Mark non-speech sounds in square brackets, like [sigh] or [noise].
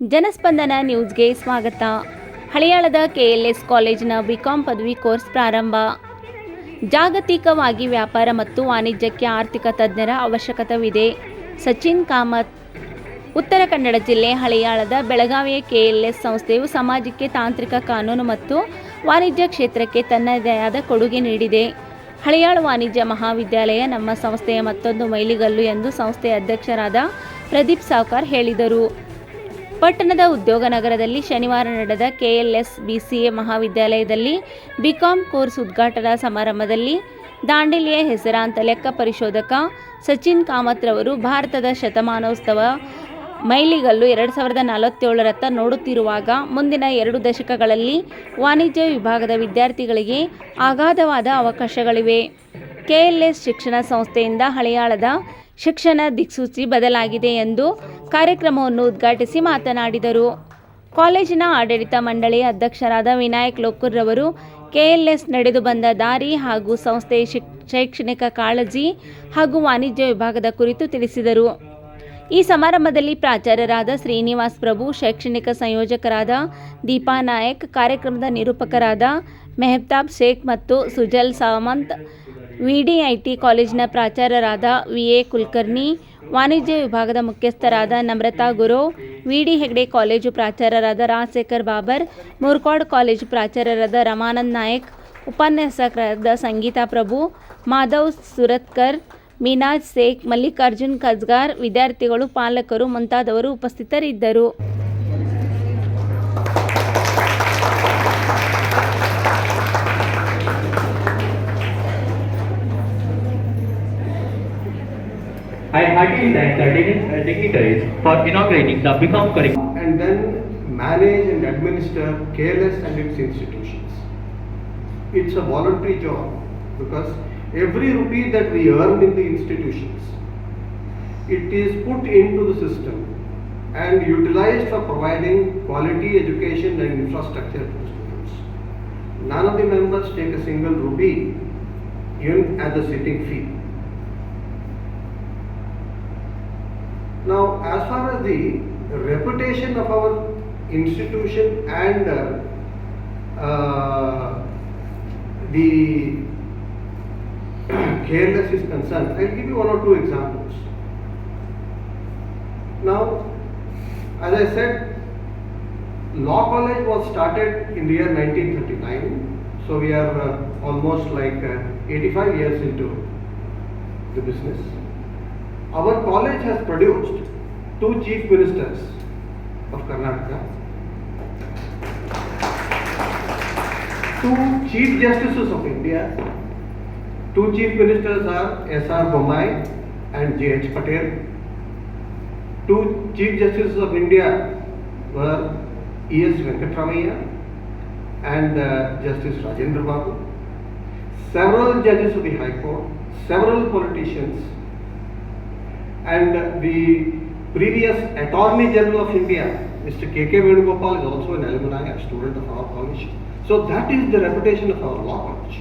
ಜನಸ್ಪಂದನ ನ್ಯೂಸ್ಗೆ ಸ್ವಾಗತ. ಹಳಿಯಾಳದ ಕೆಎಲ್ಎಸ್ ಕಾಲೇಜಿನ ಬಿಕಾಂ ಪದವಿ ಕೋರ್ಸ್ ಪ್ರಾರಂಭ. ಜಾಗತಿಕವಾಗಿ ವ್ಯಾಪಾರ ಮತ್ತು ವಾಣಿಜ್ಯಕ್ಕೆ ಆರ್ಥಿಕ ತಜ್ಞರ ಅವಶ್ಯಕತೆವಿದೆ. ಸಚಿನ್ ಕಾಮತ್, ಉತ್ತರ ಕನ್ನಡ ಜಿಲ್ಲೆ ಹಳೆಯಾಳದ ಬೆಳಗಾವಿಯ ಕೆಎಲ್ಎಸ್ ಸಂಸ್ಥೆಯು ಸಮಾಜಕ್ಕೆ ತಾಂತ್ರಿಕ ಕಾನೂನು ಮತ್ತು ವಾಣಿಜ್ಯ ಕ್ಷೇತ್ರಕ್ಕೆ ತನ್ನದೇ ಆದ ಕೊಡುಗೆ ನೀಡಿದೆ. ಹಳಿಯಾಳ ವಾಣಿಜ್ಯ ಮಹಾವಿದ್ಯಾಲಯ ನಮ್ಮ ಸಂಸ್ಥೆಯ ಮತ್ತೊಂದು ಮೈಲಿಗಲ್ಲು ಎಂದು ಸಂಸ್ಥೆಯ ಅಧ್ಯಕ್ಷರಾದ ಪ್ರದೀಪ್ ಸಾವ್ಕಾರ್ ಹೇಳಿದರು. ಪಟ್ಟಣದ ಉದ್ಯೋಗ ನಗರದಲ್ಲಿ ಶನಿವಾರ ನಡೆದ ಕೆಎಲ್ಎಸ್ ಬಿಸಿಎ ಮಹಾವಿದ್ಯಾಲಯದಲ್ಲಿ ಬಿಕಾಂ ಕೋರ್ಸ್ ಉದ್ಘಾಟನಾ ಸಮಾರಂಭದಲ್ಲಿ ದಾಂಡೇಲಿಯ ಹೆಸರಾಂತ ಲೆಕ್ಕ ಪರಿಶೋಧಕ ಸಚಿನ್ ಕಾಮತ್ ರವರು ಭಾರತದ ಶತಮಾನೋತ್ಸವ ಮೈಲಿಗಲ್ಲು ಎರಡು ಸಾವಿರದ ನಲವತ್ತೇಳರತ್ತ ನೋಡುತ್ತಿರುವಾಗ ಮುಂದಿನ ಎರಡು ದಶಕಗಳಲ್ಲಿ ವಾಣಿಜ್ಯ ವಿಭಾಗದ ವಿದ್ಯಾರ್ಥಿಗಳಿಗೆ ಅಗಾಧವಾದ ಅವಕಾಶಗಳಿವೆ. ಕೆಎಲ್ಎಸ್ ಶಿಕ್ಷಣ ಸಂಸ್ಥೆಯಿಂದ ಹಳೆಯಾಳದ ಶಿಕ್ಷಣ ದಿಕ್ಸೂಚಿ ಬದಲಾಗಿದೆ ಎಂದು ಕಾರ್ಯಕ್ರಮವನ್ನು ಉದ್ಘಾಟಿಸಿ ಮಾತನಾಡಿದರು. ಕಾಲೇಜಿನ ಆಡಳಿತ ಮಂಡಳಿ ಅಧ್ಯಕ್ಷರಾದ ವಿನಾಯಕ್ ಲೋಕುರ್ರವರು ಕೆಎಲ್ಎಸ್ ನಡೆದು ಬಂದ ದಾರಿ ಹಾಗೂ ಸಂಸ್ಥೆಯ ಶಿಕ್, ಶೈಕ್ಷಣಿಕ ಕಾಳಜಿ ಹಾಗೂ ವಾಣಿಜ್ಯ ವಿಭಾಗದ ಕುರಿತು ತಿಳಿಸಿದರು. ಈ ಸಮಾರಂಭದಲ್ಲಿ ಪ್ರಾಚಾರ್ಯರಾದ ಶ್ರೀನಿವಾಸ್ ಪ್ರಭು, ಶೈಕ್ಷಣಿಕ ಸಂಯೋಜಕರಾದ ದೀಪಾ ನಾಯಕ್, ಕಾರ್ಯಕ್ರಮದ ನಿರೂಪಕರಾದ ಮೆಹ್ತಾಬ್ ಶೇಖ್ ಮತ್ತು ಸುಜಲ್ ಸಾವಂತ್ ವಿಡಿಐಟಿ ಕಾಲೇಜಿನ ಪ್ರಾಚಾರ್ಯರಾದ ವಿ ಎ ಕುಲಕರ್ಣಿ, ವಾಣಿಜ್ಯ ವಿಭಾಗದ ಮುಖ್ಯಸ್ಥರಾದ ನಮ್ರತಾ ಗುರು, ವಿಡಿ ಹೆಗ್ಡೆ ಕಾಲೇಜು ಪ್ರಾಚಾರ್ಯರಾದ ರಾಜಶೇಖರ್ ಬಾಬರ್, ಮುರ್ಕಾಡ್ ಕಾಲೇಜು ಪ್ರಾಚಾರ್ಯರಾದ ರಮಾನಂದ್ ನಾಯಕ್, ಉಪನ್ಯಾಸಕರಾದ ಸಂಗೀತಾ ಪ್ರಭು, ಮಾಧವ್ ಸುರತ್ಕರ್, ಮೀನಾಜ್ ಶೇಖ್ ಮಲ್ಲಿಕಾರ್ಜುನ್ ಕಜ್ಗಾರ್ ವಿದ್ಯಾರ್ಥಿಗಳು, ಪಾಲಕರು ಮುಂತಾದವರು ಉಪಸ್ಥಿತರಿದ್ದರು. I heartily thank the uh, dignitaries for inaugurating the Become curriculum. and then manage and administer KLS and its institutions. It's a voluntary job because every rupee that we earn in the institutions, it is put into the system and utilized for providing quality education and infrastructure to students. None of the members take a single rupee even as a sitting fee. Now, as far as the reputation of our institution and uh, uh, the [clears throat] careless is concerned, I'll give you one or two examples. Now, as I said, Law College was started in the year 1939, so we are uh, almost like uh, 85 years into the business. Our college has produced two chief ministers of Karnataka, two chief justices of India. Two chief ministers are S.R. Bommai and J.H. Patel. Two chief justices of India were E.S. Venkatramaiah and uh, Justice Rajendra Babu. Several judges of the High Court, several politicians, and the previous Attorney General of India, Mr. K.K. Venugopal is also an alumni, a student of our college. So that is the reputation of our law college.